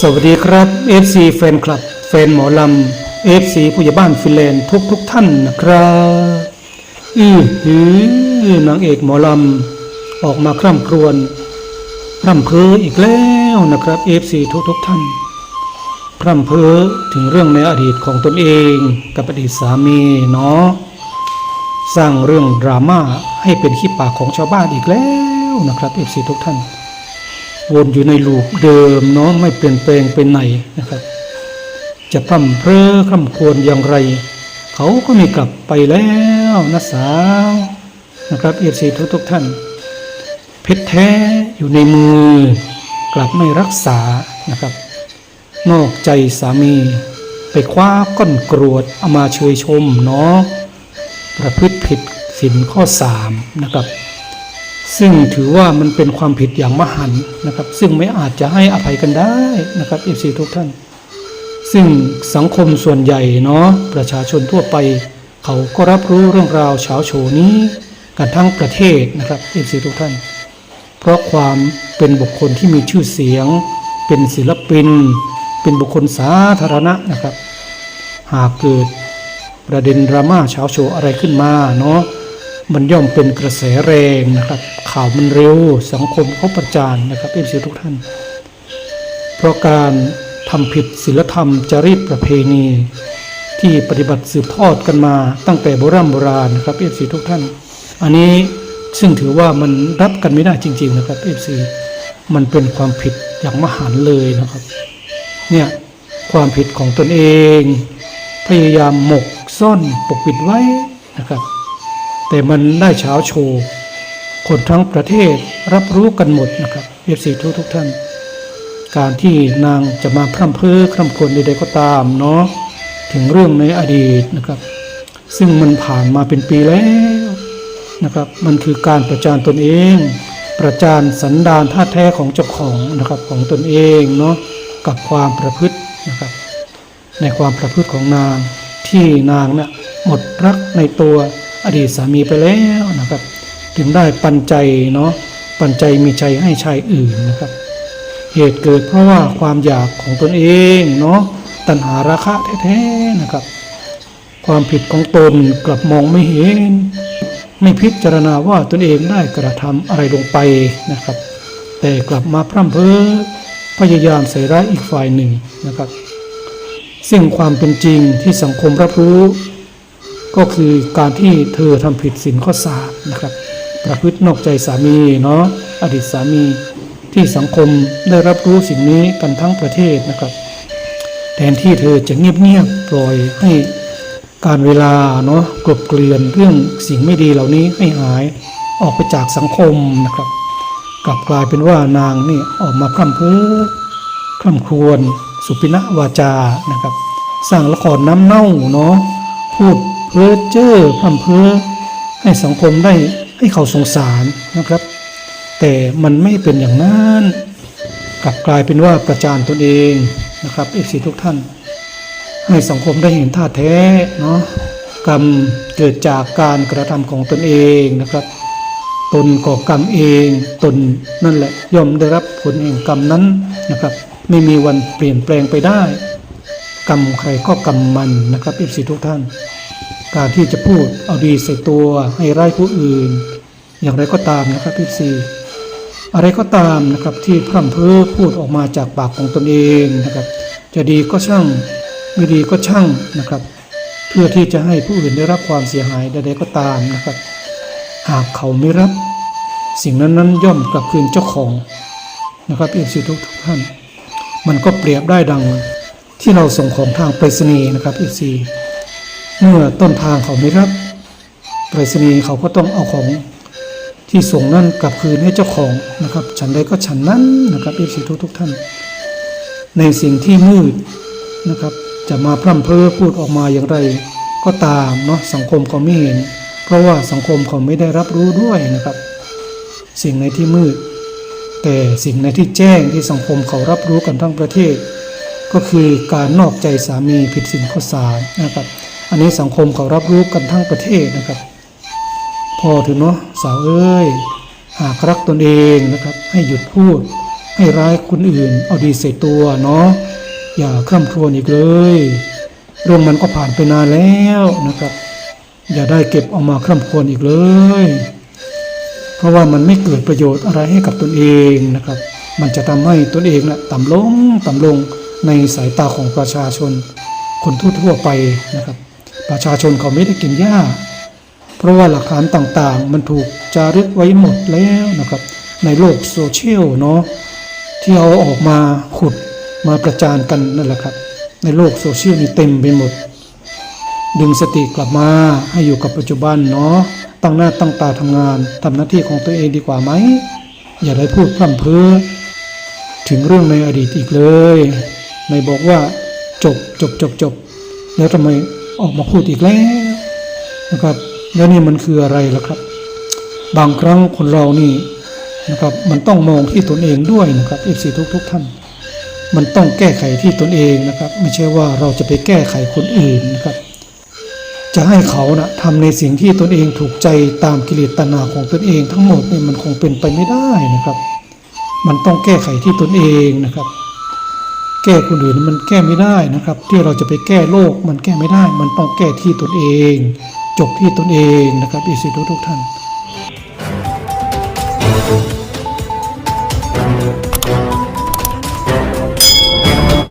สวัสดีครับ FC แฟนคลับ แฟนหมอลำ FC ผู้ใหญ่บ้านฟินแลนด์ทุกทุกท่านนะครับอือหือนางเอกหมอลำ ออกมาคร่ำครวญพร่ำเพ้ออีกแล้วนะครับ FC ทุกทุกท่าน พร่ำเพ้อถึงเรื่องในอดีตของตนเองกับอดีตสามีเนาะสร้างเรื่องดราม่าให้เป็นขี้ปากของชาวบ้านอีกแล้ว นะครับ FC ทุกท่าน วนอยู่ในลูปเดิมเนาะไม่เปลี่ยนแปลงไปไหนนะครับ จะพร่ำเพรอคร่ำควรอย่างไร เขาก็ไม่กลับไปแล้วนะสาวนะครับเอฟซีทุกทุกท่าน เพชรแท้อยู่ในมือ กลับไม่รักษานะครับ นอกใจสามี ไปคว้าก้อนกรวดเอามาเชยชมเนาะประพฤติผิดสินข้อสามนะครับ ซึ่งถือว่ามันเป็นความผิดอย่างมหันนะครับ ซึ่งไม่อาจจะให้อภัยกันได้นะครับเอฟซีทุกท่าน ซึ่งสังคมส่วนใหญ่เนาะประชาชนทั่วไป เขาก็รับรู้เรื่องราวเฉาโฉนี้กันทั้งประเทศนะครับเอฟซีทุกท่าน เพราะความเป็นบุคคลที่มีชื่อเสียง เป็นศิลปิน เป็นบุคคลสาธารณะนะครับ หากเกิดประเด็นดราม่าเช้าโชอะไรขึ้นมาเนาะ มันย่อมเป็นกระแสแรงนะครับ ข่าวมันเร็วสังคมเขาประจานนะครับเอฟซีทุกท่าน เพราะการทำผิดศีลธรรมจริตประเพณี ที่ปฏิบัติสืบทอดกันมาตั้งแต่โบราณโบราณนะครับเอฟซีทุกท่าน อันนี้ซึ่งถือว่ามันรับกันไม่ได้จริง ๆ นะครับเอฟซีมันเป็นความผิดอย่างมหันเลยนะครับ เนี่ยความผิดของตนเอง พยายามหมกซ่อนปกปิดไว้นะครับ แต่มันได้เช้าโชว์คนทั้งประเทศรับรู้กันหมดนะครับเอฟซีทุกทุกท่าน การที่นางจะมาพร่ำเพ้อคร่ำครวญใดๆก็ตามเนาะถึงเรื่องในอดีตนะครับ ซึ่งมันผ่านมาเป็นปีแล้วนะครับ มันคือการประจานตนเอง ประจานสันดานท่าแท้ของเจ้าของนะครับของตนเองเนาะกับความประพฤตินะครับ ในความประพฤติของนางที่นางเนี่ยหมดรักในตัว อดีตสามีไปแล้วนะครับ ถึงได้ปันใจเนาะปันใจมีใจให้ชายอื่นนะครับ เหตุเกิดเพราะว่าความอยากของตนเองเนาะตัณหาราคะแท้ๆนะครับ ความผิดของตนกลับมองไม่เห็น ไม่พิจารณาว่าตนเองได้กระทำอะไรลงไปนะครับ แต่กลับมาพร่ำเพ้อพยายามใส่ร้ายอีกฝ่ายหนึ่งนะครับ ซึ่งความเป็นจริงที่สังคมรับรู้ ก็คือการที่เธอทำผิดศีลข้อสามนะครับ ประพฤตินอกใจสามีเนาะอดีตสามีที่สังคมได้รับรู้สิ่งนี้กันทั้งประเทศนะครับ แทนที่เธอจะเงียบๆปล่อยให้การเวลาเนาะกลบเกลื่อนเรื่องสิ่งไม่ดีเหล่านี้ให้หายออกไปจากสังคมนะครับ กลับกลายเป็นว่านางนี่ออกมาพร่ำเพ้อคร่ำครวญสุปินะวาจานะครับ สร้างละครน้ำเน่าเนาะพูด เพ้อเจ้อพร่ำเพ้อให้สังคมได้ให้เขาสงสารนะครับ แต่มันไม่เป็นอย่างนั้น กลับกลายเป็นว่าประจานตนเองนะครับเอฟซีทุกท่าน ให้สังคมได้เห็นท่าแท้เนาะกรรมเกิดจากการกระทำของตนเองนะครับ ตนก่อกรรมเองตนนั่นแหละย่อมได้รับผลแห่งกรรมนั้นนะครับ ไม่มีวันเปลี่ยนแปลงไปได้ กรรมใครก็กรรมมันนะครับเอฟซีทุกท่าน การที่จะพูดเอาดีใส่ตัวให้ร้ายผู้อื่น อย่างไรก็ตามนะครับเอฟซีอะไรก็ตามนะครับที่พร่ำเพ้อพูดออกมาจากปากของตนเองนะครับ จะดีก็ช่างไม่ดีก็ช่างนะครับ เพื่อที่จะให้ผู้อื่นได้รับความเสียหายใดๆก็ตามนะครับ หากเขาไม่รับ สิ่งนั้นนั้นย่อมกลับคืนเจ้าของนะครับเอฟซีทุกท่าน มันก็เปรียบได้ดังที่เราส่งของทางไปรษณีย์นะครับเอฟซี เมื่อต้นทางเขาไม่รับไปรษณีย์เขาก็ต้องเอาของที่ส่งนั่นกลับคืนให้เจ้าของนะครับ ฉันใดก็ฉันนั้นนะครับเอฟซีทุกทุกท่าน ในสิ่งที่มืดนะครับ จะมาพร่ำเพ้อพูดออกมาอย่างไร ก็ตามเนาะสังคมเขาไม่เห็น เพราะว่าสังคมเขาไม่ได้รับรู้ด้วยนะครับ สิ่งในที่มืด แต่สิ่งในที่แจ้งที่สังคมเขารับรู้กันทั้งประเทศ ก็คือการนอกใจสามีผิดศีลข้อสามนะครับ อันนี้สังคมเขารับรู้กันทั้งประเทศนะครับพอถึงเนาะสาวเอ้ยหากรักตนเองนะครับ ให้หยุดพูด ให้ร้ายคนอื่น เอาดีใส่ตัวเนาะอย่าคร่ำครวญอีกเลย เรื่องมันก็ผ่านไปนานแล้วนะครับ อย่าได้เก็บเอามาคร่ำครวญอีกเลย เพราะว่ามันไม่เกิดประโยชน์อะไรให้กับตนเองนะครับ มันจะทำให้ตนเองนะ่ะต่ำลงต่ำลงในสายตาของประชาชน คนทั่วๆไปนะครับ ประชาชนเขาไม่ได้กินหญ้า เพราะว่าหลักฐานต่างๆ มันถูกจารึกไว้หมดแล้วนะครับ ในโลกโซเชียลเนาะที่เอาออกมาขุดมาประจานกันนั่นแหละครับ ในโลกโซเชียลนี่เต็มไปหมด ดึงสติกลับมาให้อยู่กับปัจจุบันเนาะตั้งหน้าตั้งตาทำงานทำหน้าที่ของตัวเองดีกว่าไหม อย่าได้พูดพร่ำเพ้อถึงเรื่องในอดีตอีกเลยในบอกว่าจบจบจบจบแล้วทำไม ออกมาพูดอีกแล้วนะครับ แล้วนี่มันคืออะไรล่ะครับ บางครั้งคนเรานี่นะครับ มันต้องมองที่ตนเองด้วยนะครับเอฟซีทุกทุกๆท่าน มันต้องแก้ไขที่ตนเองนะครับ ไม่ใช่ว่าเราจะไปแก้ไขคนอื่นนะครับ จะให้เขานะทำในสิ่งที่ตนเองถูกใจตามกิเลสตัณหาของตนเองทั้งหมดนี่มันคงเป็นไปไม่ได้นะครับ มันต้องแก้ไขที่ตนเองนะครับ แก้คนอื่นมันแก้ไม่ได้นะครับ ที่เราจะไปแก้โลกมันแก้ไม่ได้ มันต้องแก้ที่ตนเอง จบที่ตนเองนะครับอิสิทุกทุกท่าน